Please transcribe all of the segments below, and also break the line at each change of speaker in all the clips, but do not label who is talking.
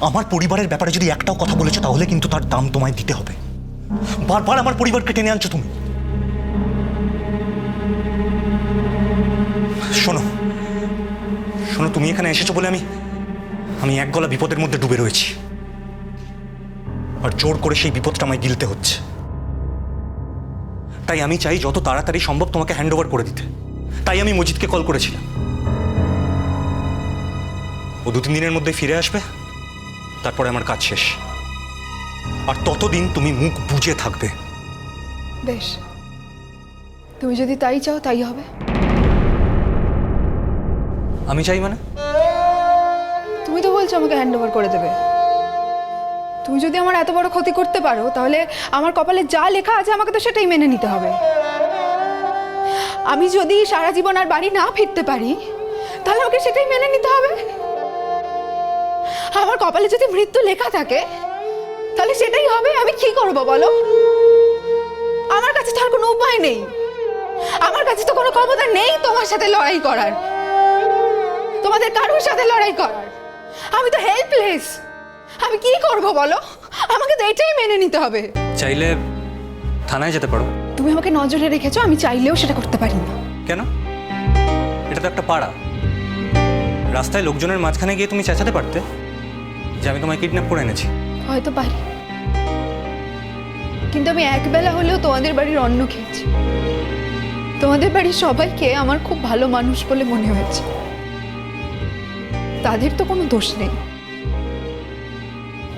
আমার পরিবারের ব্যাপারে যদি একটাও কথা বলেছ, তাহলে কিন্তু তার দাম তোমায় দিতে হবে। বারবার আমার পরিবারকে টেনে আনছো তুমি। শোনো শোনো, তুমি এখানে এসেছ বলে আমি আমি এক গলা বিপদের মধ্যে ডুবে রয়েছি। আর জোর করে সেই বিপদটা আমায় গিলতে হচ্ছে। তাই আমি চাই যত তাড়াতাড়ি সম্ভব তোমাকে হ্যান্ড ওভার করে দিতে। তাই আমি মজিদকে কল করেছিলাম। ও দু তিন দিনের মধ্যে ফিরে আসবে। তারপরে আমার কাজ শেষ। আর ততদিন তুমি মুখ বুজে থাকবে।
বেশ। তুমি যদি তাই চাও তাই হবে।
আমি চাই মানে?
তুমি তো বলছো আমাকে হ্যান্ড ওভার করে দেবে। তুমি যদি আমার এত বড় ক্ষতি করতে পারো তাহলে আমার কপালে যা লেখা আছে আমাকে তো সেটাই মেনে নিতে হবে। আমি যদি সারা জীবন আর বাড়ি না ফিরতে পারি তাহলে আমাকে সেটাই মেনে নিতে হবে? আমার কপালে যদি মৃত্যু লেখা থাকে তাহলে সেটাই হবে আমি কি করব বলো? আমার কাছে তো আর কোনো উপায় নেই। আমার কাছে তো কোনো ক্ষমতা নেই তোমার সাথে লড়াই করার। তোমাদের কারোর সাথে লড়াই করার? আমি তো হেল্পলেস আমি কি করব বলো? আমাকে তো এটাই মেনে নিতে হবে।
চাইলে থানায় যেতে পারো।
তুমি আমাকে নজরে রেখেছো আমি চাইলেও সেটা করতে পারি না।
কেন? এটা তো একটা পাড়া। রাস্তায় লোকজনের মাঝখানে গিয়ে তুমি চেঁচাতে পারতে। যে আমি তোমায় কিডন্যাপ করে এনেছি।
হয়তো পারি। কিন্তু আমি একবেলা হলেও তোমাদের বাড়ির অন্ন খেয়েছি। তোমাদের বাড়ির সবাইকে আমার খুব ভালো মানুষ বলে মনে হয়েছে। তাদের তো কোনো দোষ নেই।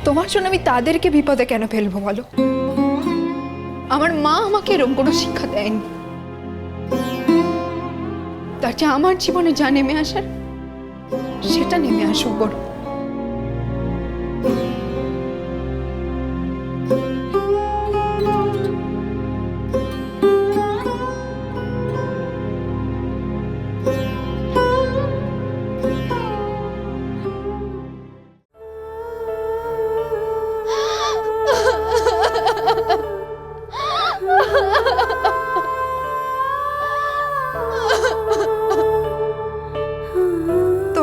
তোমার জন্য আমি তাদেরকে বিপদে কেন ফেলব বলো? আমার মা আমাকে এরকম কোনো শিক্ষা দেয়নি। তার চেয়ে আমার জীবনে যা নেমে আসার, সেটা নেমে আসুক বড়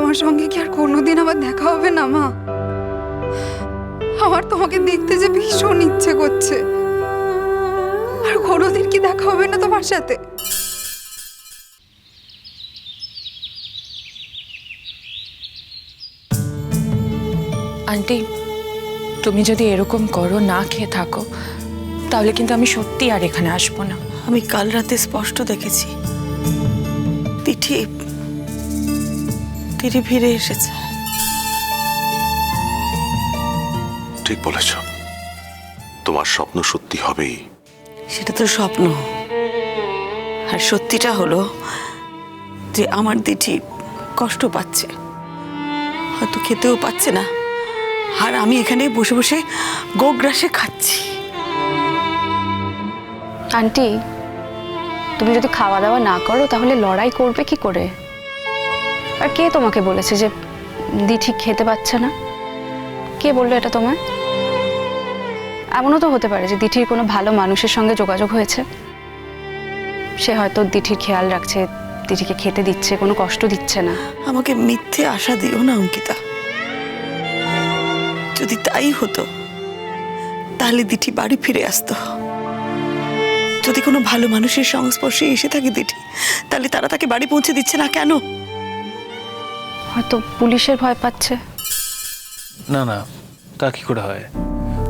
তোমার সঙ্গে কি আর কোনোদিন আবার দেখা হবে না মা? আমার তোমাকে দেখতে যে ভীষণ ইচ্ছে করছে। আর কোনোদিন কি দেখা হবে না তোমার সাথে?
আন্টি তুমি যদি এরকম করো না খেয়ে থাকো তাহলে কিন্তু আমি সত্যি আর এখানে আসব না।
আমি কাল রাতে স্পষ্ট দেখেছি। তিঠি তিঠি ফিরে এসেছে।
ঠিক বলেছ। তোমার স্বপ্ন সত্যি হবেই।
সেটা তো স্বপ্ন। আর সত্যিটা হলো যে আমার দিঠি কষ্ট পাচ্ছে। হয়তো খেতেও পাচ্ছে না। আর আমি এখানে বসে বসে গোগ্রাসে খাচ্ছি।
আন্টি তুমি যদি খাওয়া দাওয়া না করো তাহলে লড়াই করবে কি করে? আর কে তোমাকে বলেছে যে দি ঠিক খেতে পাচ্ছে না? কে বলল এটা তোমায়? এমনও তো হতে পারে যে দিঠির কোনো ভালো মানুষের সঙ্গে যোগাযোগ হয়েছে। সে হয়তো দিঠির খেয়াল রাখছে, দিঠিকে খেতে দিচ্ছে, কোনো কষ্ট দিচ্ছে না।
আমাকে মিথ্যে আশা দিও না, অঙ্কিতা। যদি তাই হতো, তাহলে দিঠি বাড়ি ফিরে আসতো। যদি কোনো ভালো মানুষের সংস্পর্শে এসে থাকে দিঠি, তাহলে তারা তাকে বাড়ি পৌঁছে দিচ্ছে না কেন?
হয়তো পুলিশের ভয় পাচ্ছে।
না না তা কি করে হয়?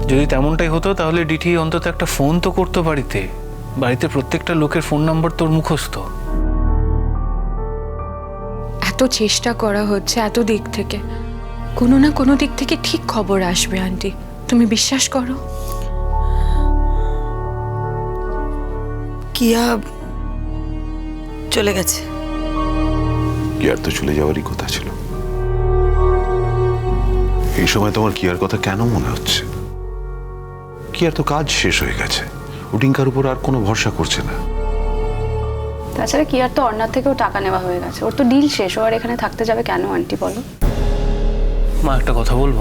যদি তেমনটাই হতো তাহলে ডিটি অন্তত একটা ফোন তো করতো বাড়িতে। বাড়িতে প্রত্যেকটা লোকের ফোন নাম্বার তোর মুখস্থ।
এত চেষ্টা করা হচ্ছে এত দিক থেকে। কোনো না কোনো দিক থেকে ঠিক খবর আসবে আন্টি। তুমি বিশ্বাস করো?
কিয়া চলে গেছে।
কি আর তো চলে যাওয়ারই কথা ছিল। এই সময় তোমার কি আর কথা কেন মনে হচ্ছে? কি আর তো কাজ শেষ হয়ে গেছে। উটিঙ্কার উপর আর কোনো ভরসা করছে না।
তাছাড়া কি আর তো অন্যার থেকেও টাকা নেওয়া হয়ে গেছে। ওর তো ডিল শেষ। ও আর এখানে থাকতে যাবে কেন আন্টি বলো?
মা একটা কথা বলব?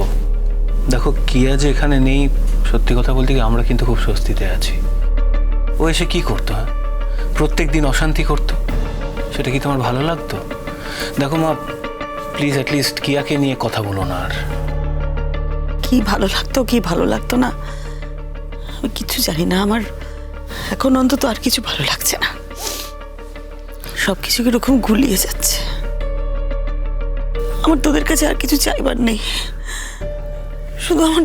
দেখো কিয়া যে এখানে নেই সত্যি কথা বলতে কি আমরা কিন্তু খুব স্বস্তিতে আছি। ও এসে কি করতো হ্যাঁ? প্রত্যেক দিন অশান্তি করতো? সেটা কি তোমার ভালো লাগতো? দেখো মা প্লিজ অ্যাটলিস্ট কিয়াকে নিয়ে কথা বলো না আর।
কি ভালো লাগতো, কি ভালো লাগতো না? আমি কিছু জানি না, আমার এখন অন্তত আর কিছু ভালো লাগছে না। সব কিছু কীরকম গুলিয়ে যাচ্ছে। আমার তোদের কাছে আর কিছু চাইবার নেই। শুধু আমার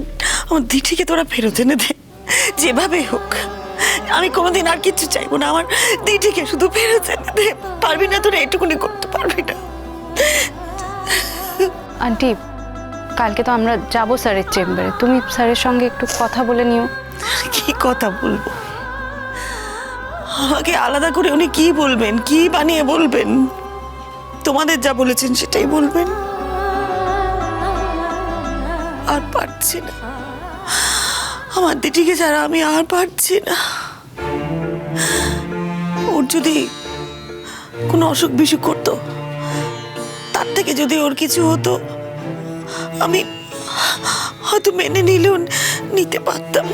আমার দিঠিকে তোরা ফেরত এনে দে, যেভাবে হোক। আমি কোনোদিন আর কিছু চাইব না, আমার দিঠিকে শুধু ফেরত এনে দে। পারবি না তোরা এটুকুনি করতে। পারবি না
আন্টি কালকে তো আমরা যাব স্যারের চেম্বারে। তুমি স্যারের সঙ্গে একটু কথা বলে নিও।
কি কথা বলব? আমাকে আলাদা করে উনি কি বলবেন? কি বানিয়ে বলবেন? তোমাদের যা বলেছেন সেটাই বলবেন। আর পারছি না। আমার দিদিকে ছাড়া আমি আর পারছি না। ওর যদি কোনো অসুখ বিসুখ করতো থেকে যদি ওর কিছু হতো, আমি হয়তো মেনে নিলেও নিতে পারতাম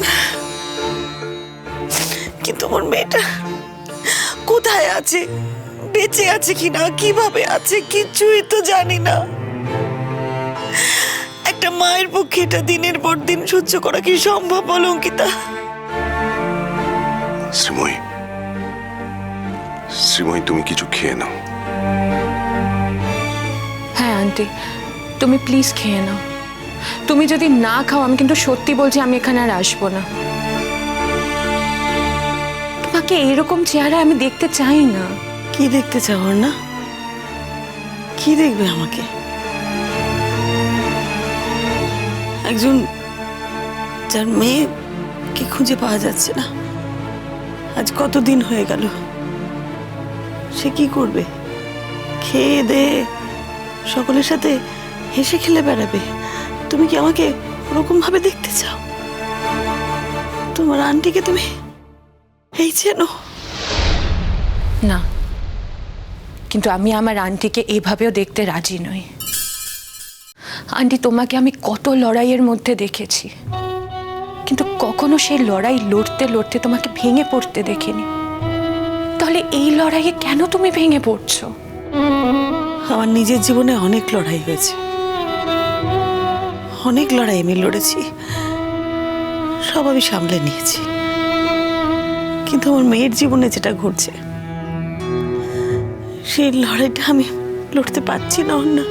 কিন্তু আমার মেয়েটা কোথায় আছে? বেঁচে আছে কিনা কীভাবে আছে? কিছুই তো জানি না। একটা মায়ের পক্ষে এটা দিনের পর দিন সহ্য করা কি সম্ভব বলো, অঙ্কিতা?
শ্রীময়ী শ্রীময়ী, তুমি কিছু খেয়ে নাও।
আন্টি তুমি প্লিজ খেয়ে নাও। তুমি যদি না খাও, আমি কিন্তু সত্যি বলছি আমি এখানে আর আসব না। তোমাকে এরকম চেহারা আমি দেখতে চাই না।
কি দেখতে চাও না কি দেখবে আমাকে? একজন যার মেয়েকে খুঁজে পাওয়া যাচ্ছে না। আজ কতদিন হয়ে গেল? সে কি করবে? খেয়ে দে। সকলের সাথে হেসে খেলে বেড়াবে। তুমি কি আমাকে ওরকম ভাবে দেখতে চাও? তোমার আন্টিকে তুমি এই চেনো?
না। কিন্তু আমি আমার আন্টিকে এইভাবেও দেখতে রাজি নই। আন্টি, তোমাকে আমি কত লড়াইয়ের মধ্যে দেখেছি। কিন্তু কখনো সেই লড়াই লড়তে লড়তে তোমাকে ভেঙে পড়তে দেখিনি। তাহলে এই লড়াইয়ে কেন তুমি ভেঙে পড়ছো?
আমার নিজের জীবনে অনেক লড়াই হয়েছে। অনেক লড়াই আমি লড়েছি। সব আমি সামলে নিয়েছি। কিন্তু আমার মেয়ের জীবনে যেটা ঘটছে, সেই লড়াইটা আমি লড়তে পারছি না না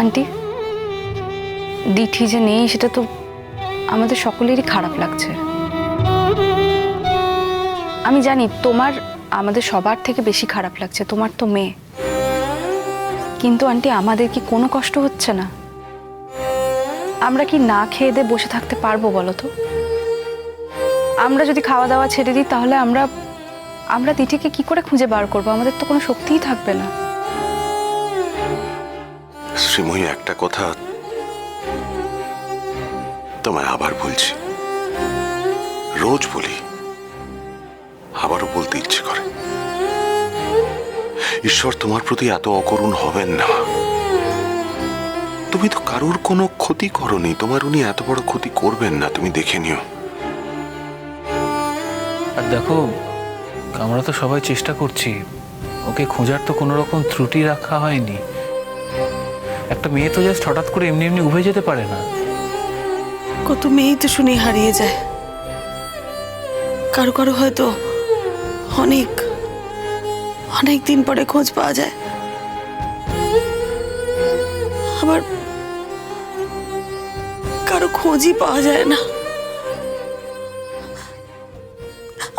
আন্টি, দিঠি যে নেই, সেটা তো আমাদের সকলেরই খারাপ লাগছে। আমি জানি তোমার আমাদের সবার থেকে বেশি খারাপ লাগছে, তোমার তো মেয়ে। কিন্তু আন্টি, আমাদের কি কোনো কষ্ট হচ্ছে না? আমরা কি না খেয়ে দিয়ে বসে থাকতে পারব বলো তো? আমরা যদি খাওয়া দাওয়া ছেড়ে দিই, তাহলে আমরা আমরা দিঠিকে কি করে খুঁজে বার করব? আমাদের তো কোনো শক্তিই থাকবে না।
শ্রীময়ী, একটা কথা তোমায় আবার বলছি। রোজ বলি আবারও বলতে ইচ্ছে করে। ঈশ্বর তোমার প্রতি এত অকরুণ হবেন না। তুমি তো কারুর কোনো ক্ষতি করনি তোমার উনি এত বড় ক্ষতি করবেন না তুমি দেখে নিও।
আর দেখো আমরা তো সবাই চেষ্টা করছি ওকে খোঁজার তো কোনো রকম ত্রুটি রাখা হয়নি। একটা মেয়ে তো জাস্ট হঠাৎ করে এমনি এমনি উভে যেতে পারে না।
কত মেয়েই তো শুনে হারিয়ে যায়। কারও কারও হয়তো অনেক অনেক দিন পরে খোঁজ পাওয়া যায়। আবার কারও খোঁজই পাওয়া যায় না।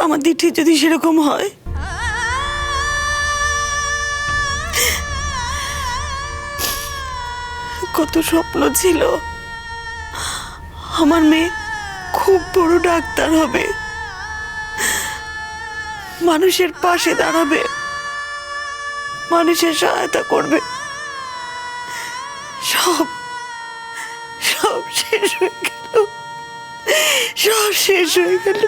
আমার দিঠি যদি সেরকম হয়, কত স্বপ্ন ছিল। আমার মেয়ে খুব বড় ডাক্তার হবে। মানুষের পাশে দাঁড়াবে। মানুষের সহায়তা করবে। সব সব শেষ হয়ে গেল। সব শেষ হয়ে গেল।